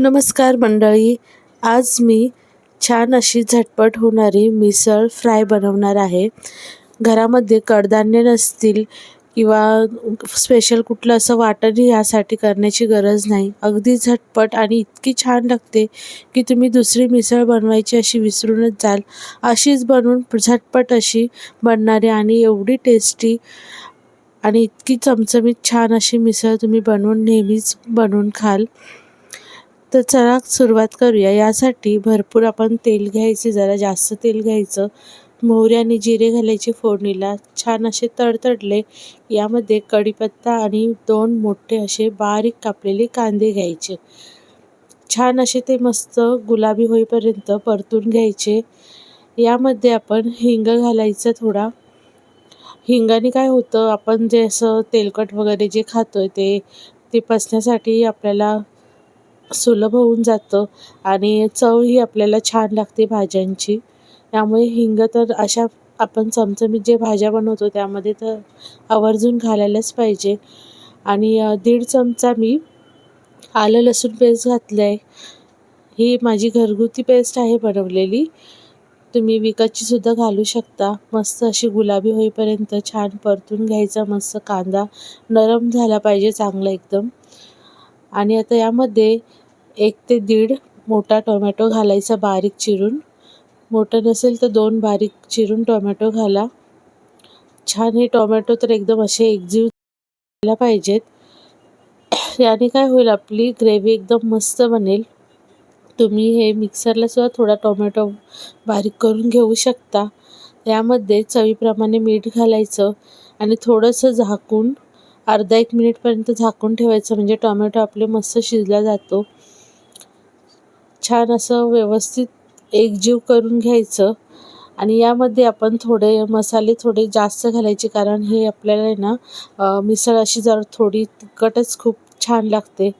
नमस्कार मंडळी. आज मी छान अशी झटपट होणारी मिसळ फ्राय बनवणार आहे. घरामध्ये कडधान्य नसतील किंवा स्पेशल कुठलं असं वाटणही यासाठी करण्याची गरज नाही. अगदी झटपट आणि इतकी छान लागते की तुम्ही दुसरी मिसळ बनवायची अशी विसरूनच जाल. अशीच बनवून झटपट अशी बनणारी आणि एवढी टेस्टी आणि इतकी चमचमीत छान अशी मिसळ तुम्ही बनवून नेहमीच बनवून खाल. तर चला सुरुवात करूया. यासाठी भरपूर आपण तेल घ्यायचे जरा जास्त तेल घ्यायचं. मोहरी आणि जिरे घालायचे फोडणीला. छान असे तडतडले. यामध्ये कढीपत्ता आणि दोन मोठे असे बारीक कापलेले कांदे घ्यायचे. छान असे ते मस्त गुलाबी होईपर्यंत परतून घ्यायचे. यामध्ये आपण हिंग घालायचं थोडा. हिंगाने काय होतं आपण जे असं तेलकट वगैरे जे खातोय ते ते पचण्यासाठी आपल्याला सुलभ होऊन जातं आणि चवही आपल्याला छान लागते भाज्यांची. त्यामुळे हिंग तर अशा आपण चमचमीत जे भाज्या बनवतो त्यामध्ये तर आवर्जून घालायलाच पाहिजे. आणि दीड चमचा मी आलं लसूण पेस्ट घातलं आहे ही माझी घरगुती पेस्ट आहे बनवलेली. तुम्ही विकतचीसुद्धा घालू शकता. मस्त अशी गुलाबी होईपर्यंत छान परतून घ्यायचा मस्त कांदा. नरम झाला पाहिजे चांगला एकदम. आणि आता यामध्ये एक ते दीड मोठा टोमॅटो घालायचा बारीक चिरून. मोठं नसेल तर दोन बारीक चिरून टोमॅटो घाला. छान हे टोमॅटो तर एकदम असे एकजीव झाला पाहिजेत. याने काय होईल आपली ग्रेव्ही एकदम मस्त बनेल. तुम्ही हे मिक्सरला सुद्धा थोडा टोमॅटो बारीक करून घेऊ शकता. यामध्ये चवीप्रमाणे मीठ घालायचं आणि थोडंसं झाकून अर्धा एक मिनिटपर्यंत झाकून ठेवायचं. म्हणजे टोमॅटो आपले मस्त शिजला जातो. छान असं व्यवस्थित एकजीव करून घ्यायचं. आणि यामध्ये आपण थोडे मसाले थोडे जास्त घालायचे कारण हे आपल्याला आहे ना मिसळ अशी जर थोडी तिखटच खूप छान लागते.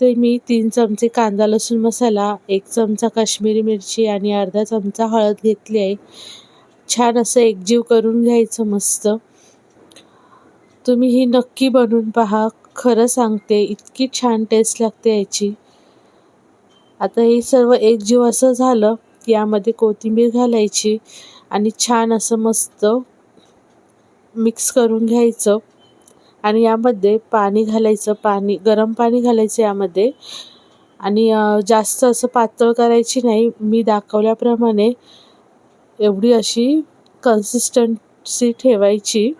ते मी तीन चमचे कांदा लसूण मसाला एक चमचा काश्मीरी मिरची आणि अर्धा चमचा हळद घेतली आहे. छान असं एकजीव करून घ्यायचं मस्त. तुम्ही ही नक्की बनवून पहा. खरं सांगते इतकी छान टेस्ट लागते याची. आता हे सर्व एकजीव असं झालं की यामध्ये कोथिंबीर घालायची आणि छान असं मस्त मिक्स करून घ्यायचं. आणि यामध्ये पाणी घालायचं पाणी गरम पाणी घालायचं यामध्ये. आणि जास्त असं पातळ करायची नाही. मी दाखवल्याप्रमाणे एवढी अशी कन्सिस्टन्सी ठेवायची.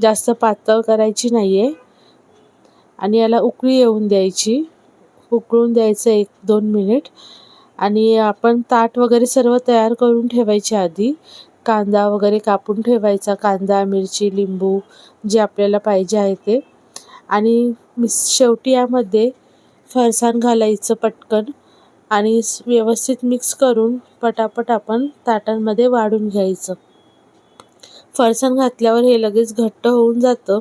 जास्त पातळ करायची नाही आहे आणि याला उकळी येऊन द्यायची. उकळून द्यायचं एक दोन मिनिट. आणि आपण ताट वगैरे सर्व तयार करून ठेवायचे आधी. कांदा वगैरे कापून ठेवायचा. कांदा मिरची लिंबू जे आपल्याला पाहिजे आहे ते. आणि मिस शेवटी यामध्ये फरसाण घालायचं पटकन. आणि व्यवस्थित मिक्स करून पटापट आपण ताटांमध्ये वाढून घ्यायचं. फरसाण घातल्यावर हे लगेच घट्ट होऊन जातं.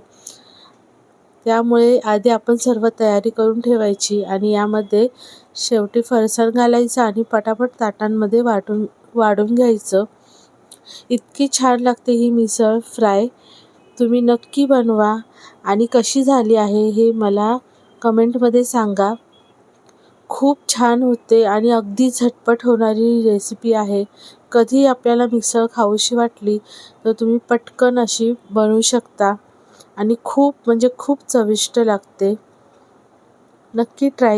त्यामुळे आधी आपण सर्व तयारी करून ठेवायची आणि यामध्ये शेवटी फरसाण घालायचं आणि पटापट ताटांमध्ये वाटून वाढून घ्यायचं. इतकी छान लागते ही मिसळ फ्राय. तुम्ही नक्की बनवा. आणि कशी झाली आहे हे मला कमेंटमध्ये सांगा. खूप छान होते आणि अगदी झटपट होणारी रेसिपी आहे. कधी आपल्याला मिसळ खाऊशी वाटली तर तुम्ही पटकन अशी बनवू शकता. आणि खूप म्हणजे खूप चविष्ट लागते. नक्की ट्राय ट्राय